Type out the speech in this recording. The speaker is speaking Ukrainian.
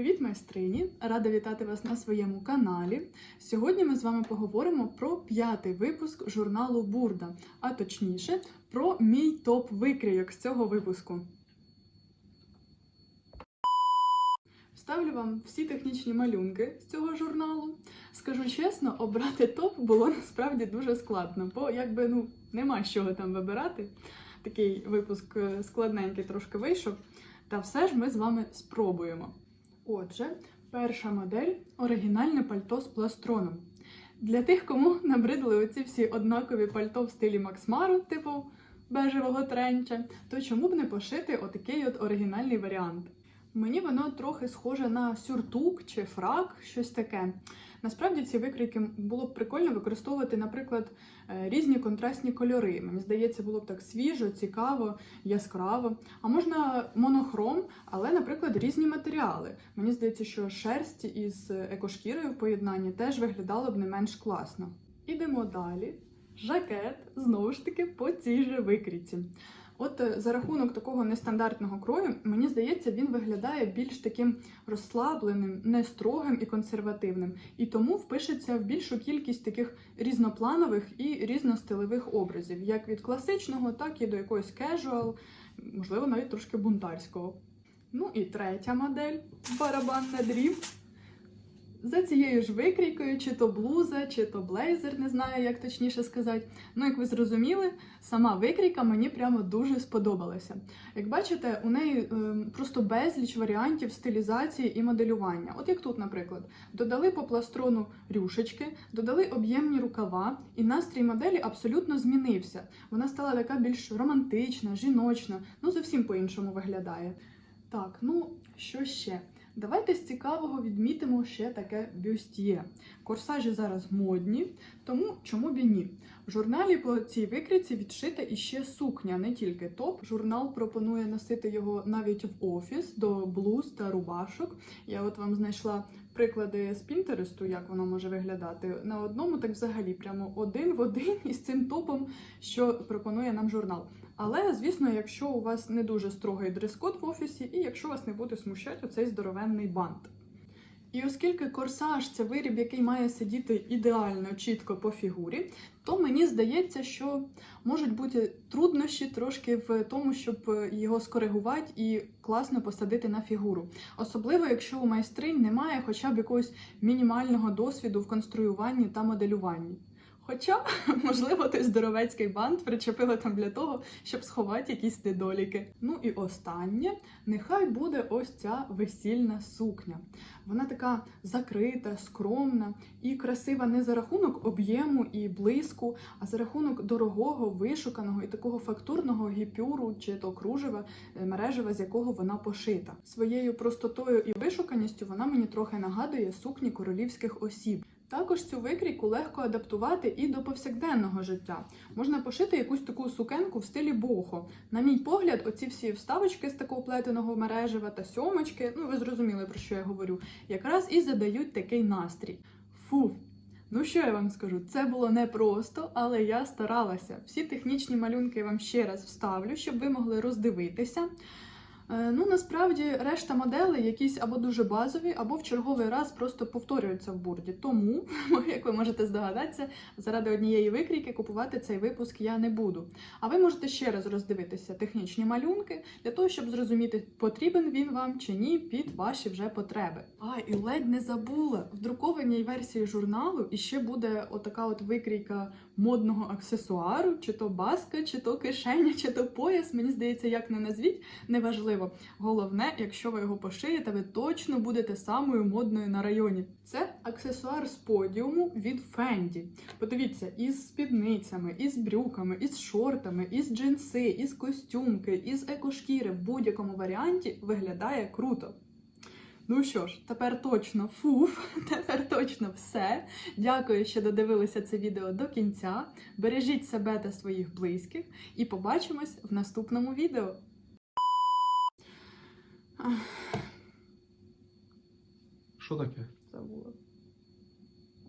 Привіт, майстрині! Рада вітати вас на своєму каналі. Сьогодні ми з вами поговоримо про п'ятий випуск журналу Бурда, а точніше, про мій топ викрійок з цього випуску. Вставлю вам всі технічні малюнки з цього журналу. Скажу чесно, обрати топ було насправді дуже складно, бо якби ну нема з чого там вибирати. Такий випуск е, складненький трошки вийшов. Та все ж ми з вами спробуємо. Отже, перша модель оригінальне пальто з пластроном. Для тих, кому набридли оці всі однакові пальто в стилі Максмару, типу бежевого тренча, то чому б не пошити отакий от оригінальний варіант? Мені воно трохи схоже на сюртук чи фрак, щось таке. Насправді ці викрійки було б прикольно використовувати, наприклад, е, різні контрастні кольори. Мені здається, було б так свіжо, цікаво, яскраво. А можна монохром, але, наприклад, різні матеріали. Мені здається, що шерсть із екошкірою в поєднанні теж виглядало б не менш класно. Ідемо далі. Жакет знову ж таки по цій же викрійці. От е, за рахунок такого нестандартного крою, мені здається, він виглядає більш таким розслабленим, не строгим і консервативним, і тому впишеться в більшу кількість таких різнопланових і різностилових образів, як від класичного, так і до якогось кежуал, можливо, навіть трошки бунтарського. Ну і третя модель барабан на дріб. За цією ж викрійкою, чи то блуза, чи то блейзер, не знаю, як точніше сказати. Ну, як ви зрозуміли, сама викрійка мені прямо дуже сподобалася. Як бачите, у неї е, просто безліч варіантів стилізації і моделювання. От як тут, наприклад, додали по пластрону рюшечки, додали об'ємні рукава, і настрій моделі абсолютно змінився. Вона стала така більш романтична, жіночна, ну зовсім по-іншому виглядає. Так, ну що ще? Давайте з цікавого відмітимо ще таке бюстьє. Корсажі зараз модні, тому чому б і ні? В журналі по цій викрійці відшита іще сукня, не тільки топ. Журнал пропонує носити його навіть в офіс до блуз та рубашок. Я от вам знайшла приклади з Пінтересту, як воно може виглядати. На одному так взагалі прямо один в один із цим топом, що пропонує нам журнал. Але, звісно, якщо у вас не дуже строгий дрес-код в офісі, і якщо вас не буде смущати оцей здоровенний бант. І оскільки корсаж це виріб, який має сидіти ідеально чітко по фігурі, то мені здається, що можуть бути труднощі трошки в тому, щоб його скоригувати і класно посадити на фігуру. Особливо, якщо у майстринь немає хоча б якогось мінімального досвіду в конструюванні та моделюванні. Хоча, можливо, той здоровецький бант причепили там для того, щоб сховати якісь недоліки. Ну і останнє, нехай буде ось ця весільна сукня. Вона така закрита, скромна і красива не за рахунок об'єму і блиску, а за рахунок дорогого, вишуканого і такого фактурного гіпюру чи то кружева, е, мережева, з якого вона пошита. Своєю простотою і вишуканістю вона мені трохи нагадує сукні королівських осіб. Також цю викрійку легко адаптувати і до повсякденного життя. Можна пошити якусь таку сукенку в стилі бохо. На мій погляд, оці всі вставочки з такого плетеного мережева та сьомочки, ну ви зрозуміли про що я говорю, якраз і задають такий настрій. Фу. Ну що я вам скажу? Це було непросто, але я старалася. Всі технічні малюнки я вам ще раз вставлю, щоб ви могли роздивитися. Е, Ну, насправді, решта моделей якісь або дуже базові, або в черговий раз просто повторюються в бурді. Тому, як ви можете здогадатися, заради однієї викрійки купувати цей випуск я не буду. А ви можете ще раз роздивитися технічні малюнки для того, щоб зрозуміти, потрібен він вам чи ні під ваші вже потреби. А, і ледь не забула в друкованій версії журналу іще буде отака от викрійка модного аксесуару, чи то баска, чи то кишеня, чи то пояс. Мені здається, як не назвіть, неважливо. Головне, якщо ви його пошиєте, ви точно будете самою модною на районі. Це аксесуар з подіуму від Fendi. Подивіться, із спідницями, із брюками, із шортами, із джинси, із костюмки, із екошкіри в будь-якому варіанті виглядає круто. Ну що ж, тепер точно фуф, тепер точно все. Дякую, що додивилися це відео до кінця. Бережіть себе та своїх близьких і побачимось в наступному відео. Що таке? Забула.